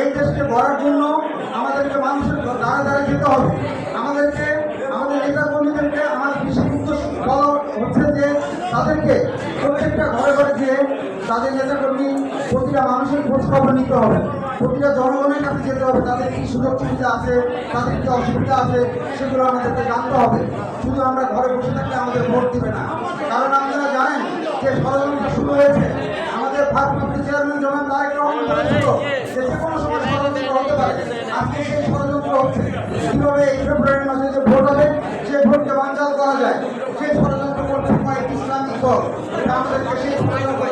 এই দেশকে গড়ার জন্য আমাদেরকে মানুষের দ্বারা দ্বারা যেতে হবে। আমাদেরকে, আমাদের নেতা কর্মীদেরকে আমার বিশেষ উদ্দেশ্য বলা হচ্ছে যে তাদেরকে প্রত্যেকটা ঘরে ঘরে গিয়ে তাদের নেতা কর্মী প্রতিটা মানুষের খোঁজ খবর নিতে হবে। প্রতিটা জনগণের কাছে যেতে হবে, তাদের কি সুযোগ সুবিধা আছে, তাদের কি অসুবিধা আছে, সেগুলো আমাদেরকে জানতে হবে। শুধু আমরা ঘরে বসে থাকলে আমাদের ভোট দিবে না। কারণ আপনারা জানেন যে ষড়যন্ত্র শুরু হয়েছে। আমাদের ভারপ্রাপ্ত চেয়ারম্যান জনাব তারেক রহমান যে যে কোনো সময় ষড়যন্ত্র হতে পারে আজকে সেই ষড়যন্ত্র হচ্ছে কীভাবে এই ফেব্রুয়ারি মাসে যে ভোট হবে সেই ভোটকে বাঞ্চাল করা যায় সেই ষড়যন্ত্র দল আমাদেরকে সেই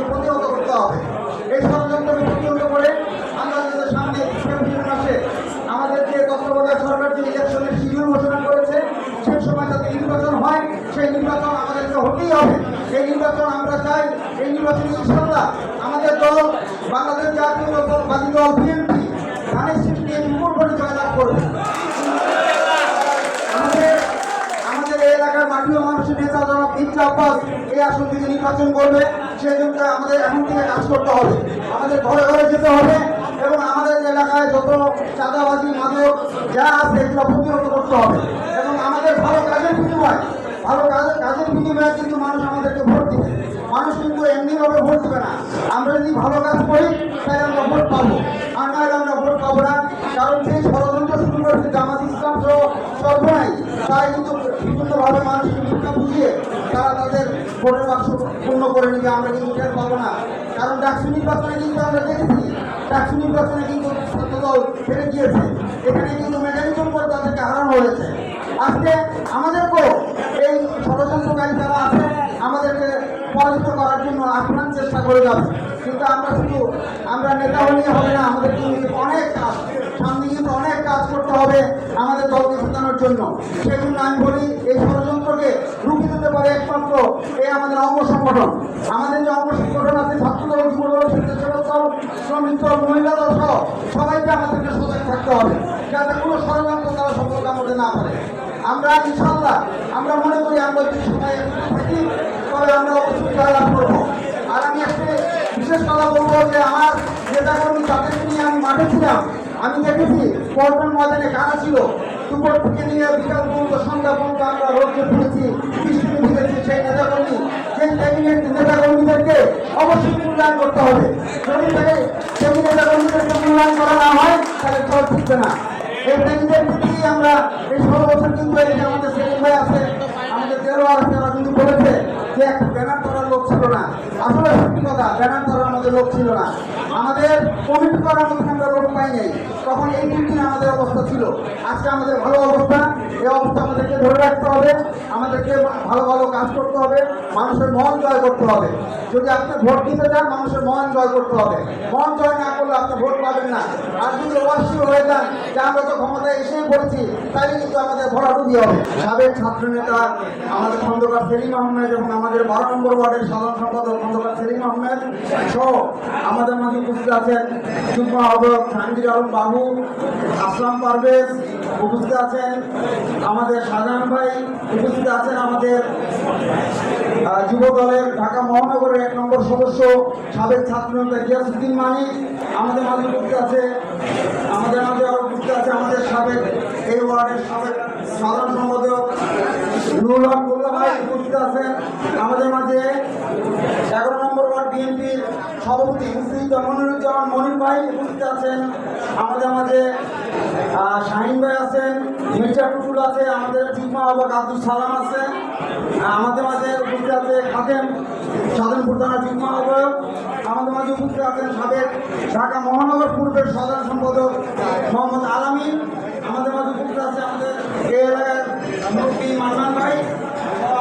প্রতিহত করতে হবে এই ষড়যন্ত্রকে প্রতিহত করে আমরা যাতে সামনে ফেব্রুয়ারি মাসে আমাদের যে তত্ত্বাবধায়ক সরকার যে ইলেকশনের শিডিউল ঘোষণা করেছে সেই সময় যাতে নির্বাচন হয় সেই নির্বাচন আমাদেরকে হতেই হবে। এই নির্বাচন আমরা চাই, এই নির্বাচন ইনশাল্লাহ আমাদের দল, বাংলাদেশ জাতীয় জাতীয়তাবাদী দল, বিএনপি, ধানের সিটকে বিপুল করে জয়লাভ করবে। আমাদের আমাদের এলাকার মাটিও মানুষের নেতা জনাব ইচ্ছা আব্বাস এই আসন থেকে নির্বাচন করবে, সেই জন্য আমাদের এখন থেকে কাজ করতে হবে। আমাদের ঘরে ঘরে যেতে হবে এবং আমাদের এলাকায় যত চাঁদাবাজি, মাদক যা আছে এগুলো প্রতিহত করতে হবে। এবং আমাদের ভালো কাজের বিনিময় ভালো কাজের কাজের বিনিময়ে কিন্তু মানুষ আমাদেরকে ভোট দিবে। মানুষ কিন্তু এমনিভাবে ভোট দিবে না। আমরা যদি ভালো কাজ করি তাই আমরা ভোট পাবো। আর নয় আমরা ভোট পাবো না। কারণ সেই ষড়যন্ত্র শুরু করেছে জামাত ইসলাম সহ সর্বনাই। তাই কিন্তু বিভিন্নভাবে মানুষকে মিথ্যা বুঝিয়ে তারা তাদের ভোটের বাক্স পূর্ণ করে নিবে। আমরা কিন্তু টের পাবো না। কারণ ডাকসু নির্বাচনে কিন্তু আমরা দেখেছি, ডাকসু নির্বাচনে কিন্তু ছাত্র দল ফেলে গিয়েছে। এখানে কিন্তু মেকানিজম করে তাদেরকে হারানো হয়েছে। আজকে আমাদেরকেও ষড়যন্ত্রকারী যারা আছে আমাদেরকে পরাজিত করার জন্য আপ্রাণ চেষ্টা করে যাবে। কিন্তু আমরা শুধু, আমরা নেতা হলেই হবে না, আমাদের অনেক কাজ, সামনে কিন্তু অনেক কাজ করতে হবে আমাদের দলকে জেতানোর জন্য। সেই জন্য আমি বলি, এই ষড়যন্ত্রকে রুখে দিতে পারে একমাত্র এই আমাদের অঙ্গ সংগঠন। আমাদের যে অঙ্গ সংগঠন আছে ছাত্র দল যুব দল স্বেচ্ছাসেবক দল, শ্রমিক দল, মহিলা দল সহ সবাইকে আমাদেরকে সজাগ থাকতে হবে, যাতে কোনো ষড়যন্ত্র তারা সফলতা মধ্যে না পারে আমরা ইনশাল্লাহ আমরা মনে করি আমরা যদি সবাই থাকি তবে আমরা অবশ্যই জয়লাভ করব। আর আমি আজকে বিশেষ কথা বলব যে আমার নেতা কর্মী তাদেরকে নিয়ে আমি মাঠে ছিলাম। আমি দেখেছি পল্টন ময়দানে কারা ছিল। দুপুর থেকে নিয়ে বিকাল পর্যন্ত, সন্ধ্যা পর্যন্ত আমরা রোদে ফুটেছি বৃষ্টিতে ভিজেছি। সেই নেতা কর্মী সেই ক্যাবিনেট নেতা কর্মীদেরকে অবশ্যই মূল্যায়ন করতে হবে। যদি তাকে সেই নেতা কর্মীদেরকে মূল্যায়ন করা না হয়, তাহলে ফল ঠিকবে না। এই ট্রেনিংয়ের ভিত্তিতে আমরা এই বছর আমাদের সেলিম ভাই আছে, আমাদের দেলোয়ার আছে করার লোক ছিল না। আসলে সত্যি কথা, ব্যানার করার আমাদের লোক ছিল না। আমাদের কমিটি করার মধ্যে আমরা লোক পাই তখন এই দিন আমাদের অবস্থা ছিল। আজকে আমাদের ভালো অবস্থা। এই অবস্থা আমাদেরকে ধরে রাখতে হবে। আমাদেরকে ভালো ভালো কাজ করতে হবে। মানুষের মন জয় করতে হবে। যদি আপনি ভোট দিতে চান, মানুষের মন জয় করতে হবে। মন জয় না করলে আপনি ভোট পাবেন না। আর যদি অবশ্যই হয়ে যান, যে আমরা তো ক্ষমতায় এসেই পড়েছি তাই কিন্তু আমাদের ভরাডুবি হবে। সাবেক ছাত্র নেতা আমাদের খন্দকার সেলিম আহমেদ এবং আমাদের বারো নম্বর ওয়ার্ডের সাধারণ সম্পাদক খন্দকার সেলিম আহমেদ সহ আমাদের মাঝে উপস্থিত আছেন যুগ্ম আহ্বায়ক জাহাঙ্গীর আলম বাবু, আসলাম পারভেজ, উপস্থিত আছেন আমাদের শাহজাহান ভাই উপস্থিত আছেন আমাদের যুব দলের ঢাকা মহানগরের এক নম্বর সদস্য, সাবেক ছাত্র নেতা গিয়াসুদ্দিন মানি আমাদের মাঝে উপস্থিত আছে, আমাদের মাঝে আরও উপস্থিত আছে আমাদের সাবেক এই ওয়ার্ডের সাবেক সাধারণ সম্পাদক ভাই উপস্থিত আছেন, আমাদের মাঝে এগারো নম্বর ওয়ার্ড বিএনপির সভাপতি মুক্তিযুদ্ধ মনিরুজ্জামান মনির ভাই উপস্থিত আছেন, আমাদের মাঝে শাহিন ভাই মির্জা টুটুল আছে, আমাদের যুগ্ম আহ্বায়ক আব্দুল সালাম আছে, আমাদের মাঝে উপস্থিত আছে খাদেম সাধারণপুর থানার যুগ্ম আহ্বায়ক আমাদের মাঝে উপস্থিত আছেন সাবেক ঢাকা মহানগর পূর্বের সাধারণ সম্পাদক মোহাম্মদ আলামিন, আমাদের মাঝে উপস্থিত আছে আমাদের এই এলাকার মুরব্বী মান্নান ভাই,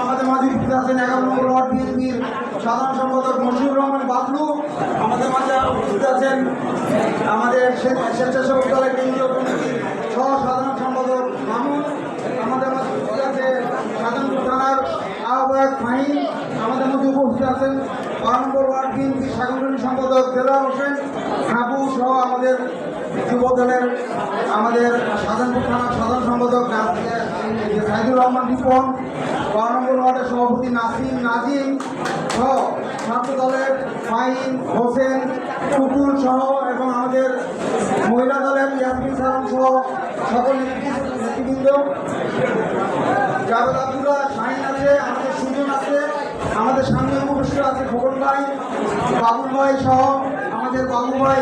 আমাদের মাঝে উপস্থিত আছেন এগারো নম্বর ওয়ার্ড বিএনপির সাধারণ সম্পাদক মশিউর রহমান বাবলু, আমাদের মাঝে উপস্থিত আছেন আমাদের স্বে- স্বেচ্ছাসেবক দলের কেন্দ্রীয় কমিটির সহ সাধারণ আমাদের উপস্থিত থানার আহ্বায়ক ফাহিম, আমাদের মধ্যে উপস্থিত আছেন বারো নম্বর ওয়ার্ড বিএনপি সাংগঠনিক সম্পাদক দেলার হোসেন, হাবু সহ আমাদের যুব দলের আমাদের সাধারণপুর থানার সাধারণ সম্পাদক সাইদুর রহমান রিপন বারো নম্বর ওয়ার্ডের সভাপতি নাসিম নাজিম সহ ছাত্র দলের ফাইন হোসেন টুটুল সহ এবং আমাদের মহিলা দলের ইয়াসমিন সালাম সহ সকল নেতৃ- নেতৃবৃন্দ। জাভেদ আব্দুল্লাহ শাহিন আছে আমাদের সুজন আছে আমাদের সামনে উপবিষ্ট আছে খোকন ভাই বাবুল ভাই সহ আমাদের বাবু ভাই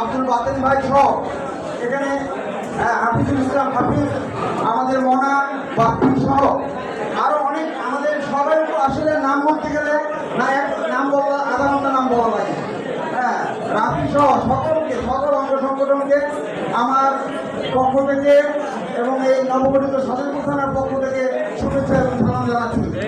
আব্দুল বাতেন ভাই সহ। এখানে আহ, হাফিজুল ইসলাম হাফিজ আমাদের মনা বাপ্পি সহ। আরও অনেক আমাদের সবাই আসলে নাম বলতে গেলে না এক নাম বলা আধা ঘণ্টা নাম বলা লাগে হ্যাঁ রাফি সহ সকলকে সকল অঙ্গ সংগঠনকে আমার পক্ষ থেকে এবং এই নবগঠিত সদস্য থানার পক্ষ থেকে শুভেচ্ছা এবং সালাম জানাচ্ছি।